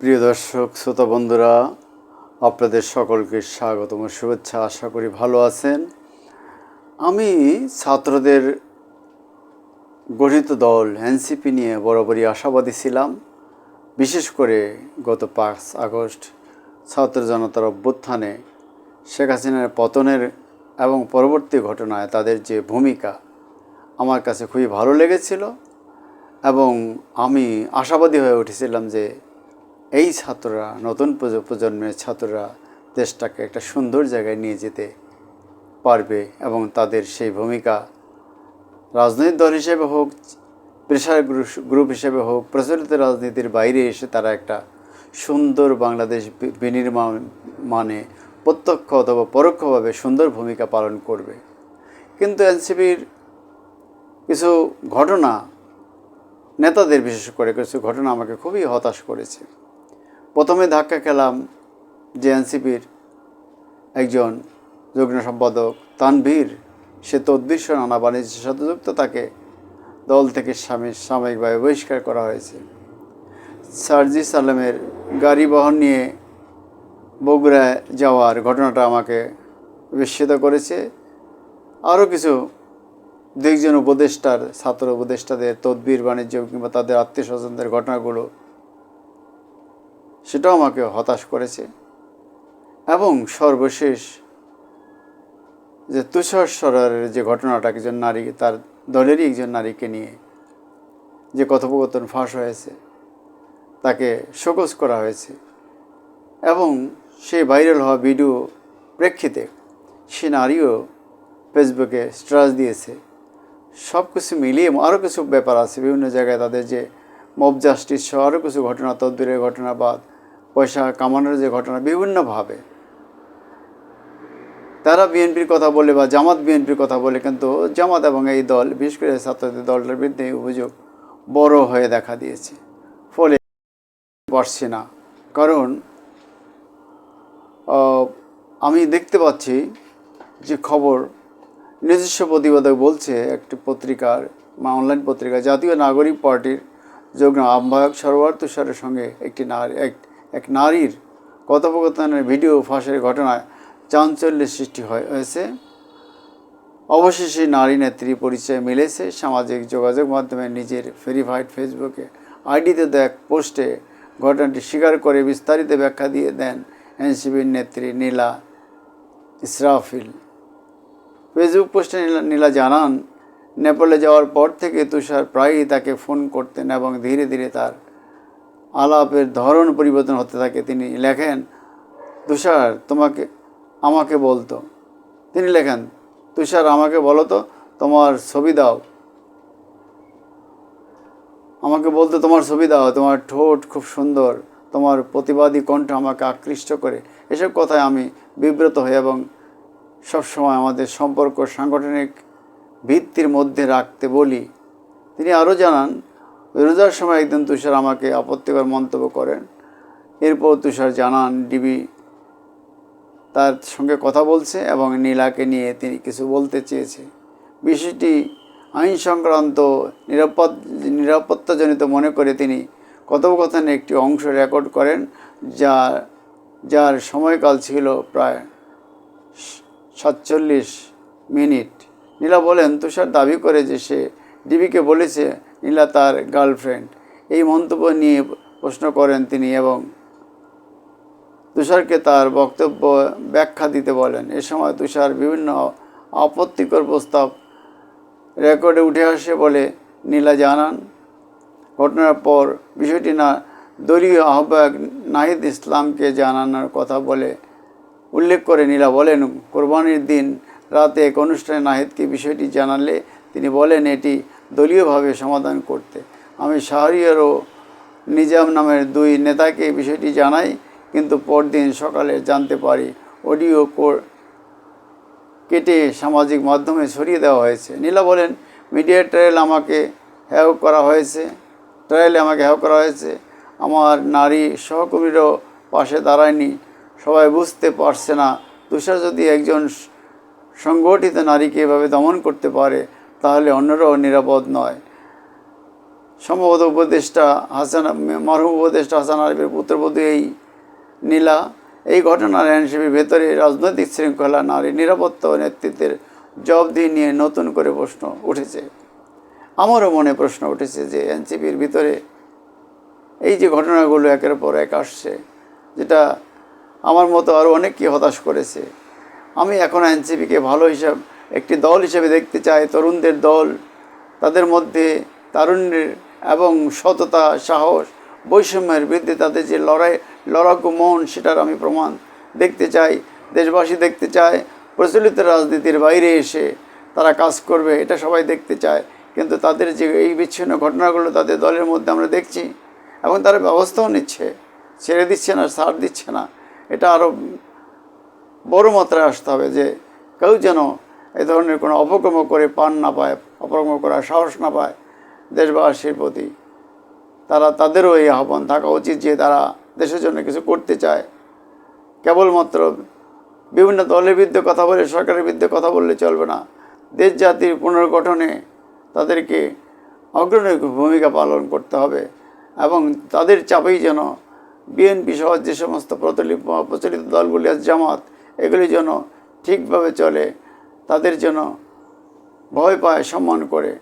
প্রিয় দর্শক, শ্রোতা বন্ধুরা, আপনাদের সকলকে স্বাগতম শুভেচ্ছা। আশা করি ভালো আছেন। আমি ছাত্রদের গঠিত দল এনসিপি নিয়ে বরাবরই আশাবাদী ছিলাম। বিশেষ করে গত পাঁচ আগস্ট ছাত্র জনতার অভ্যুত্থানে শেখ হাসিনার পতনের এবং পরবর্তী ঘটনায় তাদের যে ভূমিকা, আমার কাছে খুবই ভালো লেগেছিল এবং আমি আশাবাদী হয়ে উঠেছিলাম যে এই ছাত্ররা, নতুন প্রজ- প্রজন্মের ছাত্ররা দেশটাকে একটা সুন্দর জায়গায় নিয়ে যেতে পারবে এবং তাদের সেই ভূমিকা রাজনৈতিক দল হিসেবে হোক প্রেশার গ্রুপ হিসেবে হোক, প্রচলিত রাজনীতির বাইরে এসে তারা একটা সুন্দর বাংলাদেশ বিনির্মাণ মানে প্রত্যক্ষ অথবা পরোক্ষভাবে সুন্দর ভূমিকা পালন করবে। কিন্তু এনসিপির কিছু ঘটনা, নেতাদের বিশেষ করে কিছু ঘটনা আমাকে খুবই হতাশ করেছে। প্রথমে ধাক্কা খেলাম যে এনসিপির একজন যুগ্ম সম্পাদক তানভীর। সে তদ্বির নানা বাণিজ্যের সাথে যুক্ত তাকে দল থেকে স্বামী সাময়িকভাবে বহিষ্কার করা হয়েছে। সার্জি সালামের গাড়ি বহন নিয়ে বগুড়ায় যাওয়ার ঘটনাটা আমাকে বিস্মিত করেছে। আরও কিছু দুইজন উপদেষ্টার, ছাত্র উপদেষ্টাদের তদবির, বাণিজ্য কিংবা তাদের আত্মীয় স্বজনদের ঘটনাগুলো সেটাও আমাকে হতাশ করেছে। এবং সর্বশেষ যে তুষার সরারের যে ঘটনাটা একজন নারী, তার দলেরই একজন নারীকে নিয়ে যে কথোপকথন ফাঁস হয়েছে, তাকে শোকজ করা হয়েছে এবং সেই ভাইরাল হওয়া ভিডিও প্রেক্ষিতে সে নারীও ফেসবুকে স্ট্রাস দিয়েছে। সব কিছু মিলিয়ে আরও কিছু ব্যাপার আছে। বিভিন্ন জায়গায় তাদের যে মব জাস্টিস সহ আরও কিছু ঘটনা, তদবিরের ঘটনা বা পয়সা কামানোর যে ঘটনা বিভিন্নভাবে। তারা বিএনপির কথা বলে বা জামাত বিএনপির কথা বলে, কিন্তু জামাত এবং এই দল, বিশেষ করে ছাত্রদের দলটার বিরুদ্ধে এই অভিযোগ বড় হয়ে দেখা দিয়েছে। ফলে পারছি না। কারণ আমি দেখতে পাচ্ছি যে খবর, নিজস্ব প্রতিবেদক বলছে, একটি পত্রিকার বা অনলাইন পত্রিকা, জাতীয় নাগরিক পার্টির যুগ্ম আহ্বায়ক সরোয়ার তুষারের সঙ্গে একটি নারী এক নারীর কথোপকথনের ভিডিও ফাঁসের ঘটনায় চাঞ্চল্যের সৃষ্টি হয়, হয়েছে। অবশেষে নারী নেত্রী পরিচয় মিলেছে। সামাজিক যোগাযোগ মাধ্যমে নিজের ভেরিফাইড ফেসবুকে আইডিতে দেখ পোস্টে ঘটনাটি স্বীকার করে বিস্তারিত ব্যাখ্যা দিয়ে দেন এনসিবির নেত্রী নীলা ইসরাফিল। ফেসবুক পোস্টে নীলা জানান, নেপালে যাওয়ার পর থেকে তুষার প্রায়ই তাকে ফোন করতেন এবং ধীরে ধীরে তার আলাপের ধরন পরিবর্তন হতে থাকে। তিনি লেখেন, তুষার, তোমাকে, আমাকে বলতো। তিনি লেখেন, তুষার, আমাকে বলো তো তোমার ছবি দাও। আমাকে বলতো, তোমার ছবি দাও, তোমার ঠোঁট খুব সুন্দর, তোমার প্রতিবাদী কণ্ঠ আমাকে আকৃষ্ট করে। এসব কথায় আমি বিব্রত হই এবং সবসময় আমাদের সম্পর্ক সাংগঠনিক ভিত্তির মধ্যে রাখতে বলি। তিনি আরও জানান রোজার সময় একদিন তুষার আমাকে আপত্তিকর মন্তব্য করেন। এরপর তুষার জানান, ডিবি তার সঙ্গে কথা বলছে এবং নীলাকে নিয়ে তিনি কিছু বলতে চেয়েছে। বিষয়টি আইন সংক্রান্ত নিরাপদ, নিরাপত্তাজনিত মনে করে তিনি কথোপকথনের একটি অংশ রেকর্ড করেন, যা, যার সময়কাল ছিল প্রায় সাতচল্লিশ মিনিট। নীলা বলেন, তুষার দাবি করে যে সে ডিবিকে বলেছে নীলা তার গার্লফ্রেন্ড। এই মন্তব্য নিয়ে প্রশ্ন করেন তিনি এবং তুষারকে তার বক্তব্য ব্যাখ্যা দিতে বলেন। এ সময় তুষার বিভিন্ন আপত্তিকর প্রস্তাব রেকর্ডে উঠে আসে বলে নীলা জানান। ঘটনার পর বিষয়টি না, দলীয় আহ্বায়ক নাহিদ ইসলামকে জানানোর কথা বলে উল্লেখ করে নীলা বলেন, কোরবানির দিন রাতে এক অনুষ্ঠানে নাহিদকে বিষয়টি জানালে তিনি বলেন, এটি দলীয়ভাবে সমাধান করতে। আমি শাহরিয়ার ও নিজাম নামের দুই নেতাকে বিষয়টি জানাই, কিন্তু পরদিন সকালে জানতে পারি অডিও কেটে সামাজিক মাধ্যমে ছড়িয়ে দেওয়া হয়েছে। নীলা বলেন, মিডিয়া ট্রায়াল আমাকে হ্যাও করা হয়েছে, ট্রায়ালে আমাকে হ্যাও করা হয়েছে। আমার নারী সহকর্মীরাও পাশে দাঁড়ায়নি। সবাই বুঝতে পারছে না, তুষার যদি একজন সংগঠিত নারীকে এভাবে দমন করতে পারে তাহলে অন্যরাও নিরাপদ নয়। সম্ভবত উপদেষ্টা হাসান মরহুম উপদেষ্টা হাসান আরিফের পুত্রবধূ এই নীলা এই ঘটনার এনসিপির ভেতরে রাজনৈতিক শৃঙ্খলা, নারী নিরাপত্তা ও নেতৃত্বের জবাবদিহি নিয়ে নতুন করে প্রশ্ন উঠেছে। আমারও মনে প্রশ্ন উঠেছে যে এনসিপির ভিতরে এই যে ঘটনাগুলো একের পর এক আসছে, যেটা আমার মতো আরও অনেককে হতাশ করেছে। আমি এখন এনসিপিকে ভালো হিসাব একটি দল হিসেবে দেখতে চায় তরুণদের দল। তাদের মধ্যে তারুণ্যের এবং সততা, সাহস, বৈষম্যের বিরুদ্ধে তাদের যে লড়াই, লড়াকু মন, সেটার আমি প্রমাণ দেখতে চাই। দেশবাসী দেখতে চায়, প্রচলিত রাজনীতির বাইরে এসে তারা কাজ করবে, এটা সবাই দেখতে চায়। কিন্তু তাদের যে এই বিচ্ছিন্ন ঘটনাগুলো তাদের দলের মধ্যে আমরা দেখছি এবং তারা ব্যবস্থাও নিচ্ছে, ছেড়ে দিচ্ছে না ছাড় দিচ্ছে না। এটা আরও বড় মাত্রায় আসতে হবে যে কেউ যেন এই ধরনের কোনো অপকর্ম করে পান না পায়, অপকর্ম করার সাহস না পায় দেশবাসীর প্রতি। তারা তাদেরও এই আহ্বান থাকা উচিত যে তারা দেশের জন্য কিছু করতে চায়। কেবলমাত্র বিভিন্ন দলের বিরুদ্ধে কথা বলে, সরকারের বিরুদ্ধে কথা বললে চলবে না। দেশ জাতির পুনর্গঠনে তাদেরকে অগ্রণী ভূমিকা পালন করতে হবে এবং তাদের চাপেই যেন বিএনপি সহ যে সমস্ত প্রচলিত দলগুলি আছে, জামাত, এগুলি যেন ঠিকভাবে চলে। তাদের যেন ভয় পায়, সম্মান করে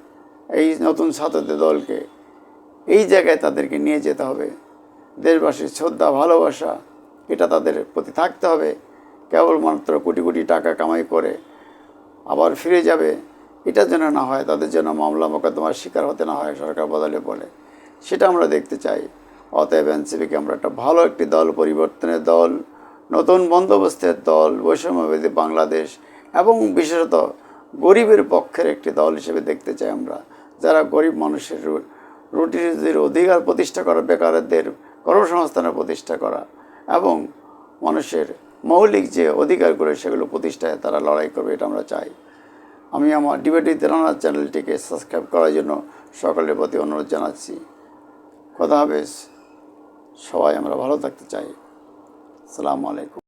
এই নতুন ছাত্রদের দলকে। এই জায়গায় তাদেরকে নিয়ে যেতে হবে। দেশবাসীর শ্রদ্ধা, ভালোবাসা, এটা তাদের প্রতি থাকতে হবে। কেবলমাত্র কোটি কোটি টাকা কামাই করে আবার ফিরে যাবে, এটা যেন না হয়, তাদের জন্য মামলা মোকদ্দমার শিকার হতে না হয়, সরকার বদলে বলে। সেটা আমরা দেখতে চাই। অতএব এনসিপিকে আমরা একটা ভালো একটি দল, পরিবর্তনের দল, নতুন বন্দোবস্তের দল বৈষম্যবেদী বাংলাদেশ এবং বিশেষত গরিবের পক্ষের একটি দল হিসেবে দেখতে চাই আমরা। যারা গরিব মানুষের রুটি রুজির অধিকার প্রতিষ্ঠা করা, বেকারদের কর্মসংস্থানের প্রতিষ্ঠা করা এবং মানুষের মৌলিক যে অধিকারগুলো সেগুলো প্রতিষ্ঠায় তারা লড়াই করবে, এটা আমরা চাই। আমি আমার ডিবেটি তেলানা চ্যানেলটিকে সাবস্ক্রাইব করার জন্য সকলের প্রতি অনুরোধ জানাচ্ছি। কথা হবে সবাই আমরা ভালো থাকতে চাই। আসসালামু আলাইকুম।